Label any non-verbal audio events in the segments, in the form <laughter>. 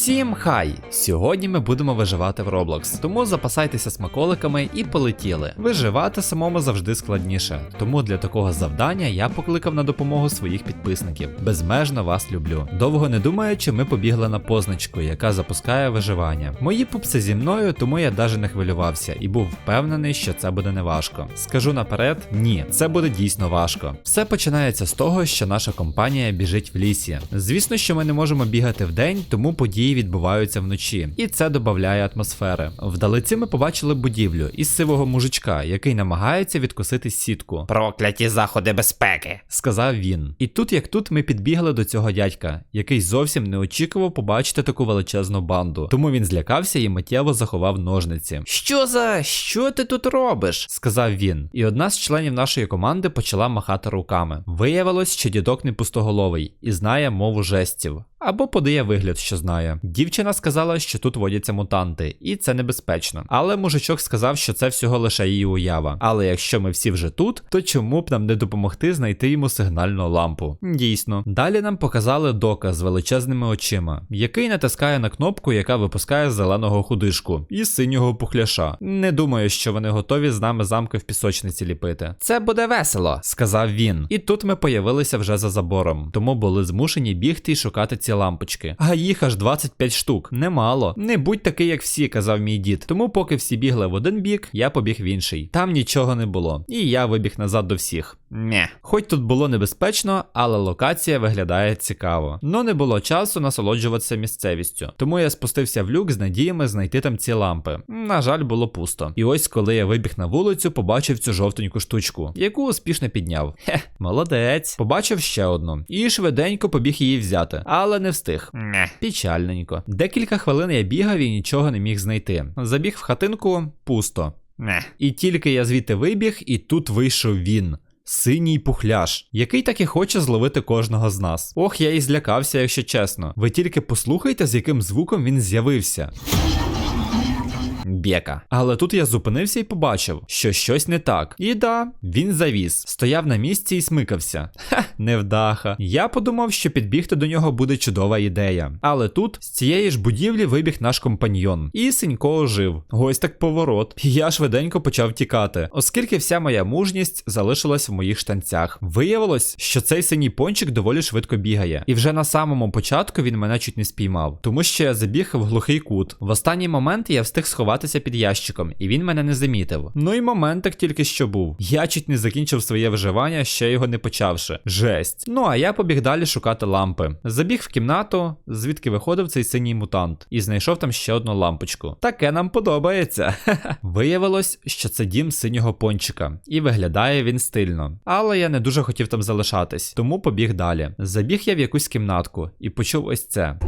Всім хай! Сьогодні ми будемо виживати в Roblox, тому запасайтеся смаколиками і полетіли. Виживати самому завжди складніше, тому для такого завдання я покликав на допомогу своїх підписників. Безмежно вас люблю. Довго не думаючи, ми побігли на позначку, яка запускає виживання. Мої пупси зі мною, тому я навіть не хвилювався і був впевнений, що це буде неважко. Скажу наперед, ні, це буде дійсно важко. Все починається з того, що наша компанія біжить в лісі. Звісно, що ми не можемо бігати вдень, тому події відбуваються вночі, і це додає атмосфери. Вдалиці ми побачили будівлю із сивого мужичка, який намагається відкусити сітку. Прокляті заходи безпеки. Сказав він. І тут, як тут, ми підбігли до цього дядька, який зовсім не очікував побачити таку величезну банду. Тому він злякався і миттєво заховав ножниці. Що за що ти тут робиш? Сказав він, і одна з членів нашої команди почала махати руками. Виявилось, що дідок не пустоголовий і знає мову жестів. Або подає вигляд, що знає. Дівчина сказала, що тут водяться мутанти, і це небезпечно. Але мужичок сказав, що це всього лише її уява. Але якщо ми всі вже тут, то чому б нам не допомогти знайти йому сигнальну лампу? Дійсно. Далі нам показали дока з величезними очима, який натискає на кнопку, яка випускає зеленого худишку і синього пухляша. Не думаю, що вони готові з нами замки в пісочниці ліпити. Це буде весело. Сказав він. І тут ми появилися вже за забором, тому були змушені бігти і шукати ці лампочки. А їх аж 25 штук. Немало. Не будь такий, як всі, казав мій дід. Тому, поки всі бігли в один бік, я побіг в інший. Там нічого не було. І я вибіг назад до всіх. Нє. Хоч тут було небезпечно, але локація виглядає цікаво. Но не було часу насолоджуватися місцевістю. Тому я спустився в люк з надіями знайти там ці лампи. На жаль, було пусто. І ось коли я вибіг на вулицю, побачив цю жовтеньку штучку, яку успішно підняв. Хе, молодець. Побачив ще одну. І швиденько побіг її взяти, але не встиг. Нє. Печальненько. Декілька хвилин я бігав і нічого не міг знайти. Забіг в хатинку пусто. Нє. І тільки я звідти вибіг, і тут вийшов він. Синій пухляш, який так і хоче зловити кожного з нас. Ох, я і злякався, якщо чесно. Ви тільки послухайте, з яким звуком він з'явився. Бєка. Але тут я зупинився і побачив, що щось не так. І да, він завіз, стояв на місці і смикався. Ха, невдаха. Я подумав, що підбігти до нього буде чудова ідея. Але тут з цієї ж будівлі вибіг наш компаньйон. І синько ожив. Ось так поворот. Я швиденько почав тікати, оскільки вся моя мужність залишилась в моїх штанцях. Виявилось, що цей синій пончик доволі швидко бігає. І вже на самому початку він мене чуть не спіймав, тому що я забіг в глухий кут. В останній момент я встиг сховатися під ящиком, і він мене не замітив. Ну і моментик тільки що був. Я чуть не закінчив своє виживання, ще його не почавши. Жесть. Ну а я побіг далі шукати лампи. Забіг в кімнату, звідки виходив цей синій мутант, і знайшов там ще одну лампочку. Таке нам подобається. <laughs> Виявилось, що це дім синього пончика, і виглядає він стильно. Але я не дуже хотів там залишатись, тому побіг далі. Забіг я в якусь кімнатку і почув ось це.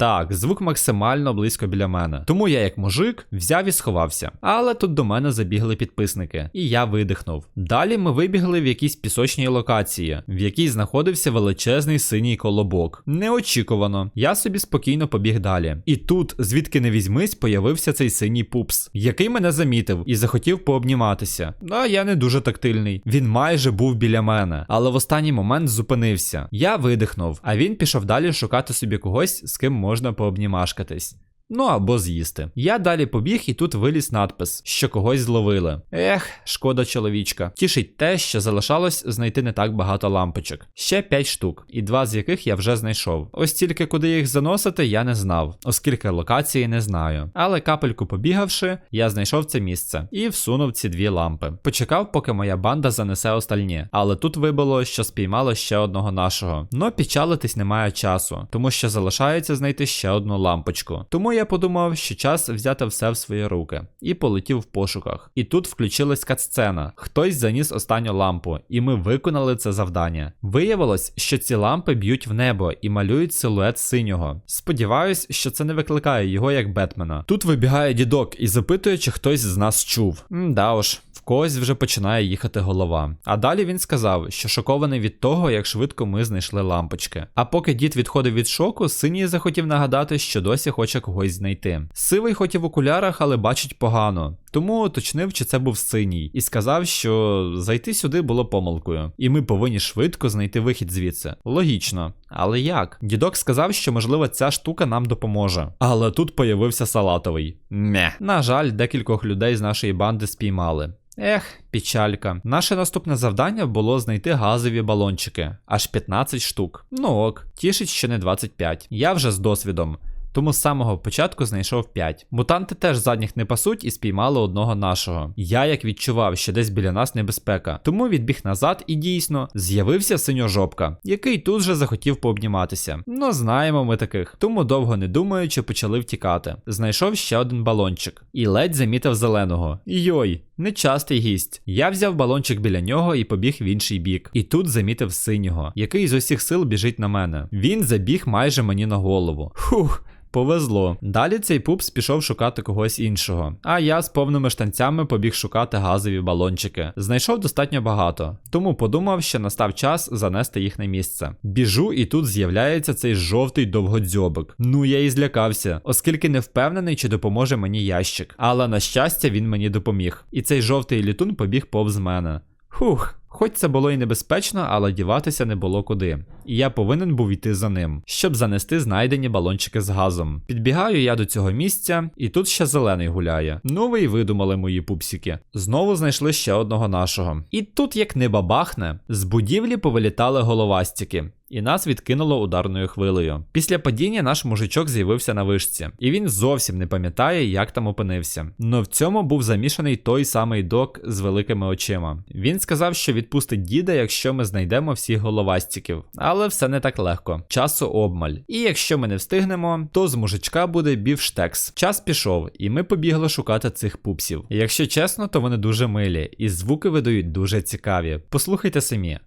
Так, звук максимально близько біля мене. Тому я, як мужик, взяв і сховався. Але тут до мене забігли підписники, і я видихнув. Далі ми вибігли в якійсь пісочній локації, в якій знаходився величезний синій колобок. Неочікувано. Я собі спокійно побіг далі. І тут, звідки не візьмись, появився цей синій пупс, який мене замітив і захотів пообніматися. А я не дуже тактильний. Він майже був біля мене, але в останній момент зупинився. Я видихнув, а він пішов далі шукати собі когось, з ким можна пообнімашкатись. Ну або з'їсти. Я далі побіг, і тут виліз надпис, що когось зловили. Ех, шкода чоловічка. Тішить те, що залишалось знайти не так багато лампочок. Ще 5 штук, і два з яких я вже знайшов. Ось тільки куди їх заносити, я не знав, оскільки локації не знаю. Але капельку побігавши, я знайшов це місце і всунув ці дві лампи. Почекав, поки моя банда занесе остальні. Але тут вибило, що спіймало ще одного нашого. Но печалитись немає часу, тому що залишається знайти ще одну лампочку. Тому я подумав, що час взяти все в свої руки, і полетів в пошуках. І тут включилась катсцена. Хтось заніс останню лампу, і ми виконали це завдання. Виявилось, що ці лампи б'ють в небо і малюють силует синього. Сподіваюсь, що це не викликає його як Бетмена. Тут вибігає дідок і запитує, чи хтось з нас чув. Да уж. В когось вже починає їхати голова. А далі він сказав, що шокований від того, як швидко ми знайшли лампочки. А поки дід відходив від шоку, синій захотів нагадати, що досі хоче когось знайти. Сивий хотів в окулярах, але бачить погано. Тому уточнив, чи це був синій, і сказав, що зайти сюди було помилкою, і ми повинні швидко знайти вихід звідси. Логічно. Але як? Дідок сказав, що можливо ця штука нам допоможе. Але тут появився салатовий. Мє. На жаль, декількох людей з нашої банди спіймали. Ех, печалька. Наше наступне завдання було знайти газові балончики, аж 15 штук. Ну ок, тішить, що не 25. Я вже з досвідом. Тому з самого початку знайшов 5. Мутанти теж задніх не пасуть і спіймали одного нашого. Я як відчував, що десь біля нас небезпека, тому відбіг назад і дійсно з'явився синьожопка, який тут же захотів пообніматися. Ну знаємо ми таких. Тому довго не думаючи, почали втікати. Знайшов ще один балончик і ледь замітив зеленого. Йой, нечастий гість. Я взяв балончик біля нього і побіг в інший бік. І тут замітив синього, який з усіх сил біжить на мене. Він забіг майже мені на голову. Фух. Повезло. Далі цей пупс пішов шукати когось іншого. А я з повними штанцями побіг шукати газові балончики. Знайшов достатньо багато, тому подумав, що настав час занести їх на місце. Біжу, і тут з'являється цей жовтий довгодзьобик. Ну я і злякався, оскільки не впевнений, чи допоможе мені ящик. Але на щастя, він мені допоміг. І цей жовтий літун побіг повз мене. Хух. Хоч це було і небезпечно, але діватися не було куди. І я повинен був йти за ним, щоб занести знайдені балончики з газом. Підбігаю я до цього місця, і тут ще зелений гуляє. Ну ви й видумали мої пупсики. Знову знайшли ще одного нашого. І тут, як не бабахне, з будівлі повилітали головастики. І нас відкинуло ударною хвилею. Після падіння наш мужичок з'явився на вишці, і він зовсім не пам'ятає, як там опинився. Но в цьому був замішаний той самий док з великими очима. Він сказав, що відпустить діда, якщо ми знайдемо всіх головастиків. Але все не так легко. Часу обмаль. І якщо ми не встигнемо, то з мужичка буде бівштекс. Час пішов, і ми побігли шукати цих пупсів. Якщо чесно, то вони дуже милі, і звуки видають дуже цікаві. Послухайте самі.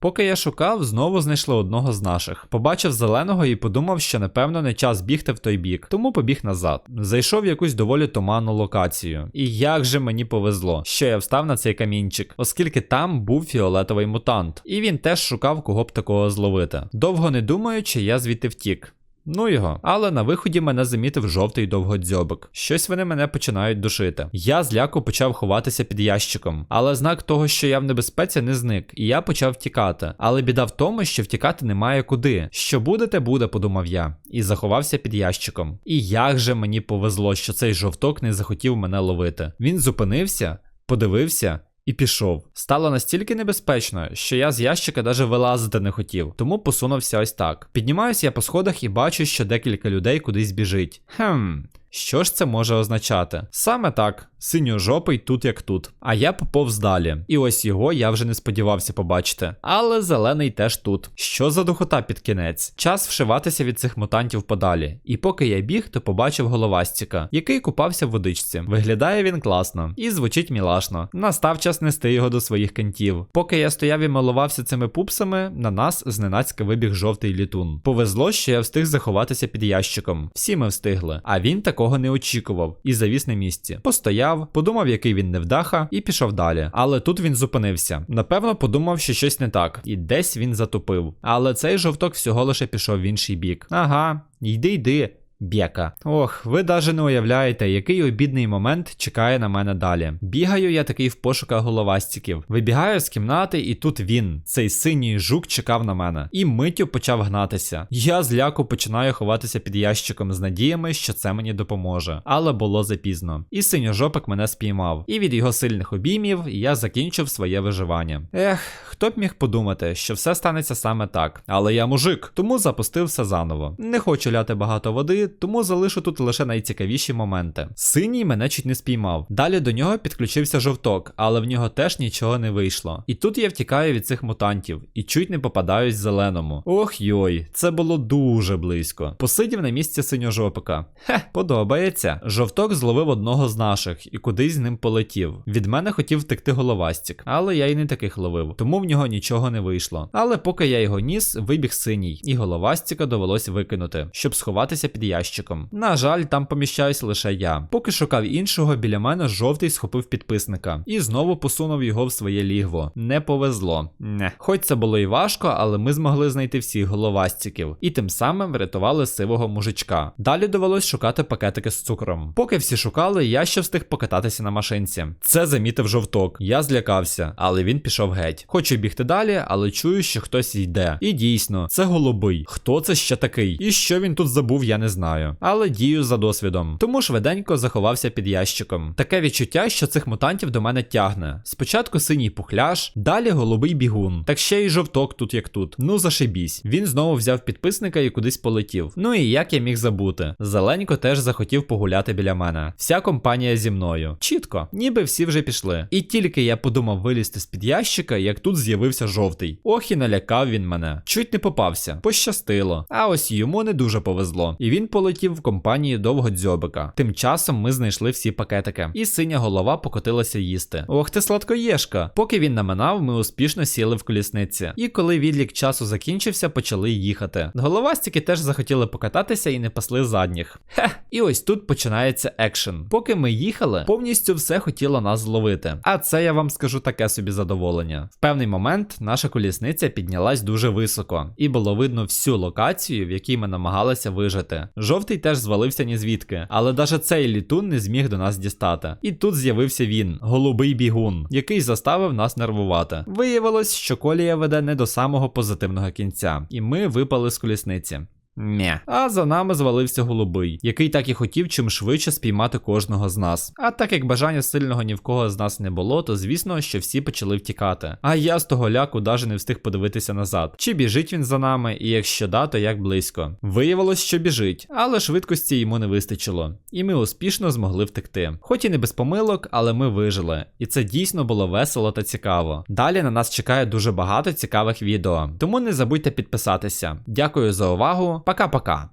Поки я шукав, знову знайшли одного з наших. Побачив зеленого і подумав, що напевно не час бігти в той бік, тому побіг назад. Зайшов в якусь доволі туманну локацію. І як же мені повезло, що я встав на цей камінчик, оскільки там був фіолетовий мутант, і він теж шукав кого б такого зловити. Довго не думаючи, я звідти втік. Ну його, але на виході мене замітив жовтий довгодзьобик. Щось вони мене починають душити. Я зляку почав ховатися під ящиком, але знак того, що я в небезпеці, не зник, і я почав втікати. Але біда в тому, що втікати немає куди. Що буде, те буде, подумав я, і заховався під ящиком. І як же мені повезло, що цей жовток не захотів мене ловити. Він зупинився, подивився. І пішов. Стало настільки небезпечно, що я з ящика даже вилазити не хотів, тому посунувся ось так. Піднімаюся я по сходах і бачу, що декілька людей кудись біжить. Хм. Що ж це може означати? Саме так, синьожопий тут як тут. А я поповз далі. І ось його я вже не сподівався побачити. Але зелений теж тут. Що за духота під кінець? Час вшиватися від цих мутантів подалі. І поки я біг, то побачив головастіка, який купався в водичці. Виглядає він класно і звучить мілашно. Настав час нести його до своїх кантів. Поки я стояв і милувався цими пупсами, на нас зненацька вибіг жовтий літун. Повезло, що я встиг заховатися під ящиком. Всі ми встигли. А він так такого не очікував і завіс на місці. Постояв, подумав, який він невдаха, і пішов далі. Але тут він зупинився. Напевно, подумав, що щось не так, і десь він затупив. Але цей жовток всього лише пішов в інший бік. Ага, йди, йди. Бєка. Ох, ви даже не уявляєте, який обідний момент чекає на мене далі. Бігаю я такий в пошуках головастиків. Вибігаю з кімнати, і тут він, цей синій жук, чекав на мене. І миттю почав гнатися. Я зляку починаю ховатися під ящиком з надіями, що це мені допоможе. Але було запізно. І синьожопик мене спіймав. І від його сильних обіймів я закінчив своє виживання. Ех, хто б міг подумати, що все станеться саме так. Але я мужик, тому запустив все заново. Не хочу ляти багато води тому залишу тут лише найцікавіші моменти. Синій мене чуть не спіймав. Далі до нього підключився жовток, але в нього теж нічого не вийшло. І тут я втікаю від цих мутантів і чуть не попадаюсь зеленому. Ох йой, це було дуже близько. Посидів на місці синьожопика. Хе, подобається. Жовток зловив одного з наших і кудись з ним полетів. Від мене хотів втекти головастік, але я й не таких ловив, тому в нього нічого не вийшло. Але поки я його ніс, вибіг синій, і головастіка довелось викинути, щоб сховатися під ящиком. На жаль, там поміщаюсь лише я. Поки шукав іншого, біля мене жовтий схопив підписника і знову посунув його в своє лігво. Не повезло. Не. Хоч це було і важко, але ми змогли знайти всіх головастиків і тим самим врятували сивого мужичка. Далі довелось шукати пакетики з цукром. Поки всі шукали, я ще встиг покататися на машинці. Це замітив жовток. Я злякався, але він пішов геть. Хочу бігти далі, але чую, що хтось йде. І дійсно, це голубий. Хто це ще такий? І що він тут забув, я не знаю. Але дію за досвідом. Тому швиденько заховався під ящиком. Таке відчуття, що цих мутантів до мене тягне. Спочатку синій пухляж, далі голубий бігун. Так ще й жовток тут як тут. Ну зашибісь. Він знову взяв підписника і кудись полетів. Ну і як я міг забути? Зеленько теж захотів погуляти біля мене. Вся компанія зі мною. Чітко, ніби всі вже пішли. І тільки я подумав вилізти з під ящика, як тут з'явився жовтий. Ох і налякав він мене. Чуть не попався. Пощастило. А ось йому не дуже повезло. І він полетів в компанії довгодзьобика. Тим часом ми знайшли всі пакетики. І синя голова покотилася їсти. Ох ти сладкоєшка. Поки він наминав, ми успішно сіли в колісниці. І коли відлік часу закінчився, почали їхати. Головастики теж захотіли покататися і не пасли задніх. Хе, і ось тут починається екшен. Поки ми їхали, повністю все хотіло нас зловити. А це я вам скажу таке собі задоволення. В певний момент наша колісниця піднялась дуже високо, і було видно всю локацію, в якій ми намагалися вижити. Жовтий теж звалився ні звідки, але даже цей літун не зміг до нас дістати. І тут з'явився він, голубий бігун, який заставив нас нервувати. Виявилось, що колія веде не до самого позитивного кінця, і ми випали з колісниці. Мє. А за нами звалився голубий, який так і хотів чим швидше спіймати кожного з нас. А так як бажання сильного ні в кого з нас не було, то звісно, що всі почали втікати. А я з того ляку навіть не встиг подивитися назад. Чи біжить він за нами, і якщо да, то як близько. Виявилось, що біжить, але швидкості йому не вистачило. І ми успішно змогли втекти. Хоч і не без помилок, але ми вижили. І це дійсно було весело та цікаво. Далі на нас чекає дуже багато цікавих відео. Тому не забудьте підписатися. Дякую за увагу. Пока-пока.